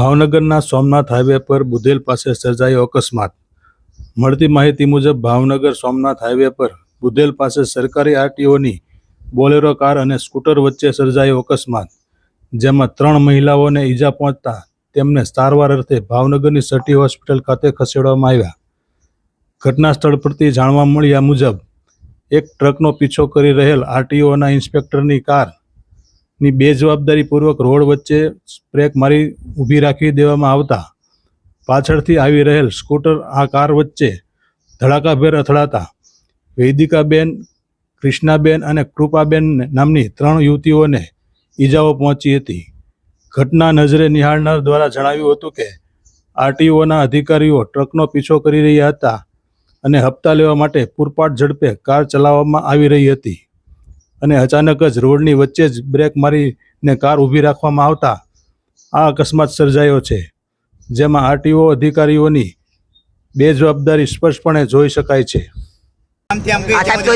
ભાવનગરના સોમનાથ હાઈવે પર બુધેલ પાસે સર્જાયો અકસ્માત. મળતી માહિતી મુજબ ભાવનગર સોમનાથ હાઈવે પર બુધેલ પાસે સરકારી આરટીઓની બોલેરો કાર અને સ્કૂટર વચ્ચે સર્જાયો અકસ્માત, જેમાં ત્રણ મહિલાઓને ઈજા પહોંચતા તેમને સારવાર અર્થે ભાવનગરની સટી હોસ્પિટલ ખાતે ખસેડવામાં આવ્યા. ઘટના સ્થળ પરથી જાણવા મળ્યા મુજબ, એક ટ્રકનો પીછો કરી રહેલ આરટીઓના ઇન્સ્પેક્ટરની કાર ની બેજવાબદારીપૂર્વક રોડ વચ્ચે બ્રેક મારી ઊભી રાખી દેવામાં આવતા પાછળથી આવી રહેલ સ્કૂટર આ કાર વચ્ચે ધડાકાભેર અથડાતા. વૈદિકાબેન, કૃષ્ણાબેન અને કૃપાબેન નામની ત્રણ યુવતીઓને ઈજાઓ પહોંચી હતી. ઘટના નજરે નિહાળનાર દ્વારા જણાવ્યું હતું કે, આરટીઓના અધિકારીઓ ટ્રકનો પીછો કરી રહ્યા હતા અને હપ્તા લેવા માટે પૂરપાટ ઝડપે કાર ચલાવવામાં આવી રહી હતી. અને અચાનક જ રોડની વચ્ચે જ બ્રેક મારીને કાર ઊભી રાખવામાં આવતા આ અકસ્માત સર્જાયો છે, જેમાં આરટીઓ અધિકારીઓની બેજવાબદારી સ્પષ્ટપણે જોઈ શકાય છે. આ સાહેબ તો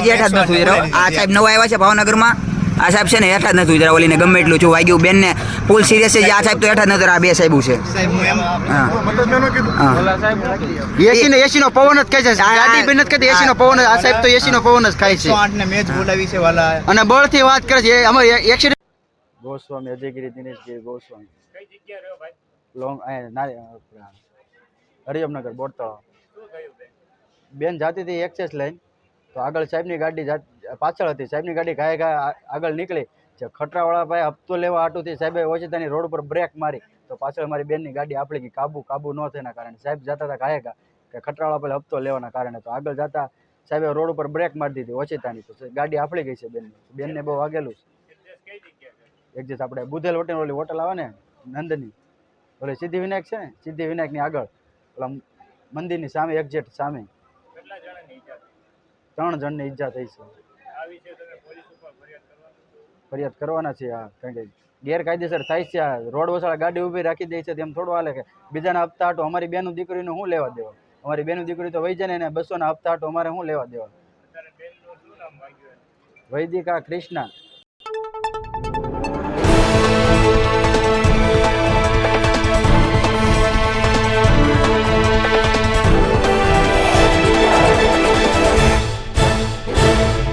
આવ્યા છે ભાવનગરમાં? આ સાહેબ છે ને હેઠા જ નથી ઉતર્યા ઓલીને ગમે એટલું છું. વાગ્યું બેન ને ફૂલ સિરિયસ છે આ સાહેબ તો હેઠા જ નથી આ બે સાહેબ છે. એસી ને એસી નો પવન જ ખાય છે. ગાડી બેન જ કહેતી એસી નો પવન આ સાહેબ તો એસી નો પવન જ ખાય છે. આઠ ને મેચ બોલાવી છે વાલા અને બળથી વાત કરે છે. અમારે એક્સિડન્ટ ગોસ્વામી અજયગીરી દિનેશગીરી ગોસ્વામી. કઈ જગ્યા રહ્યો ભાઈ લોંગ હરિયમનગર બોરતળાવ બેન જાતી હતી એક્સેસ લાઈન. તો આગળ સાહેબની ગાડી જાત પાછળ હતી. સાહેબની ગાડી ઘાય આ- આગળ નીકળી. જે ખટરાવાળા ભાઈ હપ્તો લેવા આટુથી સાહેબે ઓચિતાની રોડ ઉપર બ્રેક મારી. તો પાછળ મારી બેનની ગાડી આપણી ગઈ કાબુ કાબુ ન થયાના કારણે. સાહેબ જતા હતા ઘાય ઘા કે ખટરાવાળા પહેલાં હપ્તો લેવાના કારણે. તો આગળ જતા સાહેબે રોડ ઉપર બ્રેક મારી દીધી ઓચિતાની તો ગાડી આપણી ગઈ છે બેનની. બેનને બહુ વાગેલું છે. એક્ઝેક્ટ આપણે બુધેલ હોટેલ ઓલી હોટલ આવે ને, નંદની. ઓલી સિદ્ધિ વિનાયક છે ને? સિદ્ધિ વિનાયકની આગળ. ઓલા મંદિરની સામે એક્ઝેક્ટ સામે. ત્રણ જણને ઈજા થઈ છે. ફરિયાદ કરવાના છે. આ કારણ કે ગેરકાયદેસર થાય છે આ રોડ વસાળા ગાડી ઊભી રાખી દે છે તેમ થોડું હાલે કે બીજાના હપ્તા હાટો અમારી બેનું દીકરીનું શું લેવા દેવા. અમારી બેનું દીકરી તો વહી જાય ને એને બસોના હપ્તા હાટો અમારે શું લેવા દેવા. વૈદિકા કૃષ્ણા.